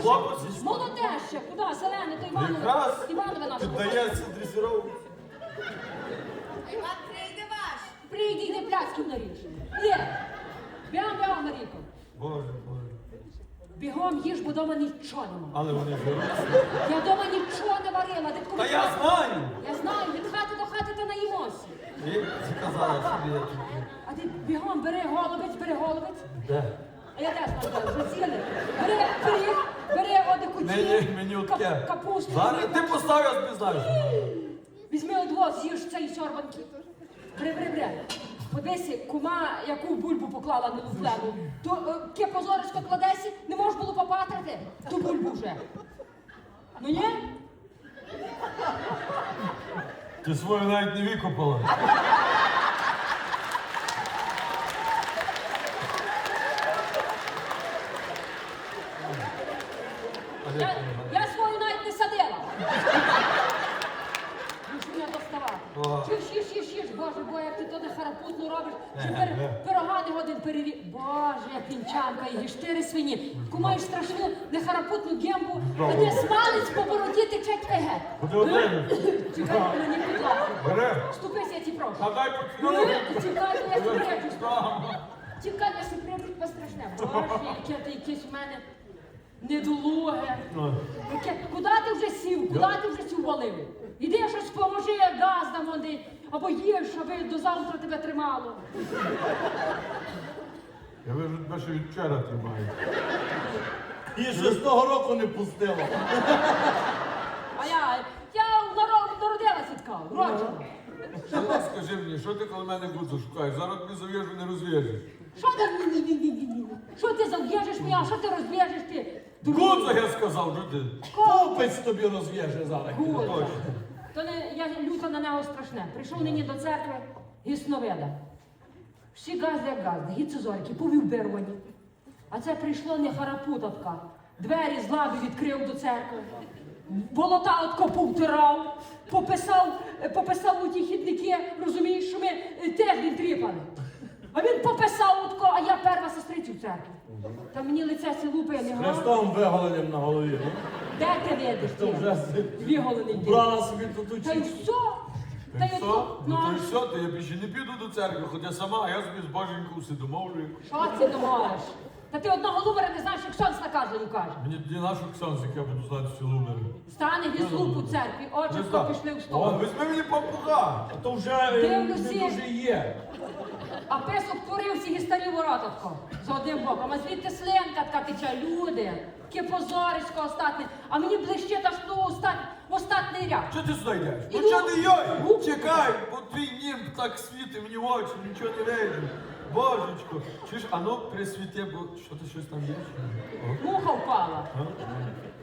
Що? із- Молоде ще, куди? Зелене, то Іванове. Якраз Іванове наше. піддається дресировці. Іван прийде ваш. Прийди, йди пляцків наріж. Є. Бігом, бігом, Маріко. Боже, боже. Бігом їж, бо вдома нічого нема. Але вони жируться. Я вдома нічого не варила. Ти Та я знаю! Я знаю, від хати до хати та наїмося. Ти сказала собі, А ти бігом бери голубець, бери голубець. Де? Я теж там вже з'їли. Бери пиріг, бери оде куті. Мені, мені отке. Капусту. Зараз ти постав, я тобі знаю. Візьми одво, з'їж цей сорбанки. Бри, бри, бри. Подивися, кума, яку бульбу поклала на луфлену. То е, ке позорисько кладесі, не можеш було попатрити ту бульбу вже. Ну ні? Ти свою навіть не викопала. Я, я свою навіть не садила. Мушу мене доставати. О. Чиш, їж, їж, їж, боже, бо як ти то не харапутно робиш, чи Е, пер, е. пирога не годин переві. Боже, як пінчанка, і штири свині. Кумаєш страшну нехарапутну гембу, а де смалець по бороді тече твеге. Куди один? Чекай, мені підлогу. Бери. Ступись, я ті прошу. А дай Ну, поцілуй. Чекай, я ті. Там. Чекай, я прибруть пострашне. Боже, яке ти якесь у мене недолуге. Ну. Яке, куди ти вже сів? Куди ти вже сів валив? Іди щось поможи, газ дам води, або їж, аби до завтра тебе тримало. Я вижу, тебе ще від вчора тримаю. І шестого року не пустила. А я, я народ, народилася така, вроджена. Села, скажи мені, що ти коло мене гудзу шукаєш? Зараз тобі зав'яжу, не розв'яжеш. Що ти, ні-ні-ні-ні-ні? що ти зав'яжеш мене, а що ти розв'яжеш ти? Я сказав, ти. Купець тобі розв'яже зараз. Точно. То не, я люто на нього страшне. Прийшов нині до церкви гісновида. Всі газди як газди, гіцезорки, повівбирувані. А це прийшло не харапутатка. Двері з лаби відкрив до церкви. Болота отко повтирав, пописав, е, пописав у ті хідники, розумієш, що ми е, тиждень тріпали. А він пописав утко, а я перша сестрицю в церкві. Та мені лице сі лупає, не грав. Хрестом виголеним на голові. ну. Де ти видиш? Ти? вже Дві голини йди. брала собі тут Та й учить. все. Та й Все? Ну ну, то й все, то я більше не піду до церкви, хоча сама, а я собі з боженьку все домовлюю. що це думаєш? Та ти одного лувера не знаєш, як сонце наказую каже. Мені не нашу ксенз, як я буду знати всі лумери. Стане гіслуп у церкві, очі хто пішли в О, сторону. візьми мені папуга. А то вже е, не Дивлюся. дуже є. А песок творив всі старі воротатко за одним боком. А звідти слинка така тече, люди. Таке позорисько остатне. А мені ближче та що остатній, остатній ряд. Що ти сюди йдеш? Ну Іду. що ти йой? Ну. Чекай, бо твій нім так світить мені в очі, нічого не вижу. Божечко, чуєш, а ну присвіти, бо що ти щось там є? Муха впала. А?